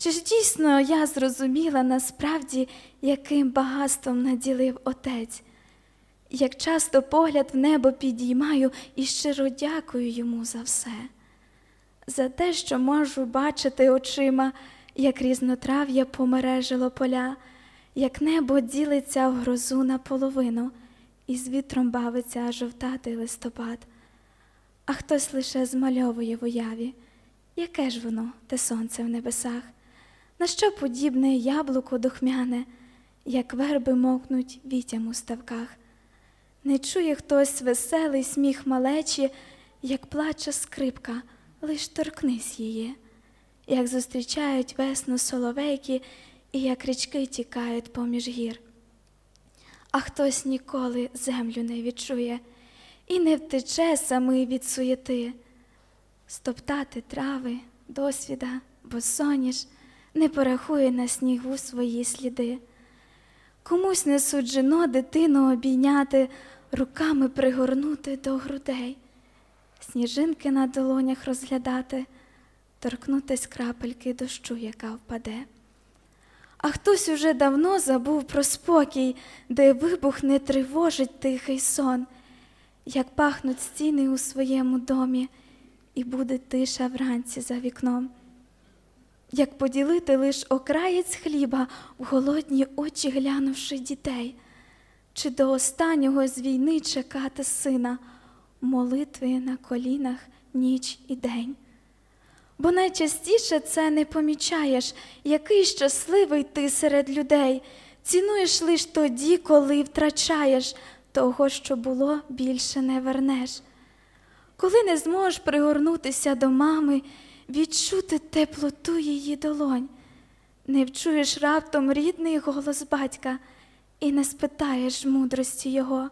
Чи ж дійсно я зрозуміла насправді, яким багатством наділив Отець? Як часто погляд в небо підіймаю і щиро дякую йому за все, за те, що можу бачити очима, як різнотрав'я помережило поля, як небо ділиться в грозу наполовину, і з вітром бавиться жовтатий листопад, а хтось лише змальовує в уяві, яке ж воно, те сонце в небесах. На що подібне яблуко духмяне, як верби мокнуть вітям у ставках. Не чує хтось веселий сміх малечі, як плаче скрипка, лиш торкнись її, як зустрічають весну соловейки, і як річки тікають поміж гір. А хтось ніколи землю не відчує і не втече самий від суєти, стоптати трави, досвіда, бо соняш не порахує на снігу свої сліди. Комусь не суджено дитину обійняти, руками пригорнути до грудей, сніжинки на долонях розглядати, торкнутись крапельки дощу, яка впаде. А хтось уже давно забув про спокій, де вибух не тривожить тихий сон, як пахнуть стіни у своєму домі, і буде тиша вранці за вікном як поділити лиш окраєць хліба в голодні очі глянувши дітей, чи до останнього з війни чекати сина, молитви на колінах ніч і день. Бо найчастіше це не помічаєш, який щасливий ти серед людей, цінуєш лиш тоді, коли втрачаєш того, що було, більше не вернеш. Коли не зможеш пригорнутися до мами, відчути теплоту її долонь, не вчуєш раптом рідний голос батька і не спитаєш мудрості його.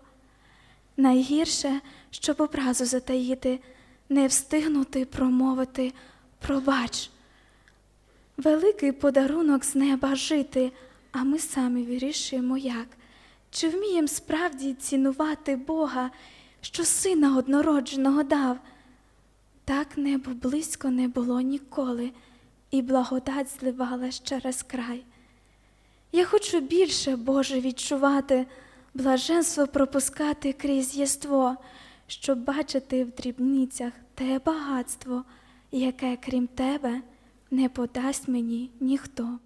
Найгірше, щоб образу затаїти, не встигнути промовити пробач. Великий подарунок з неба жити, а ми самі вирішуємо як. Чи вміємо справді цінувати Бога, що сина однородженого дав? Так небо близько не було ніколи, і благодать зливалась через край. Я хочу більше, Боже, відчувати, блаженство пропускати крізь єство, щоб бачити в дрібницях те багатство, яке, крім тебе, не подасть мені ніхто.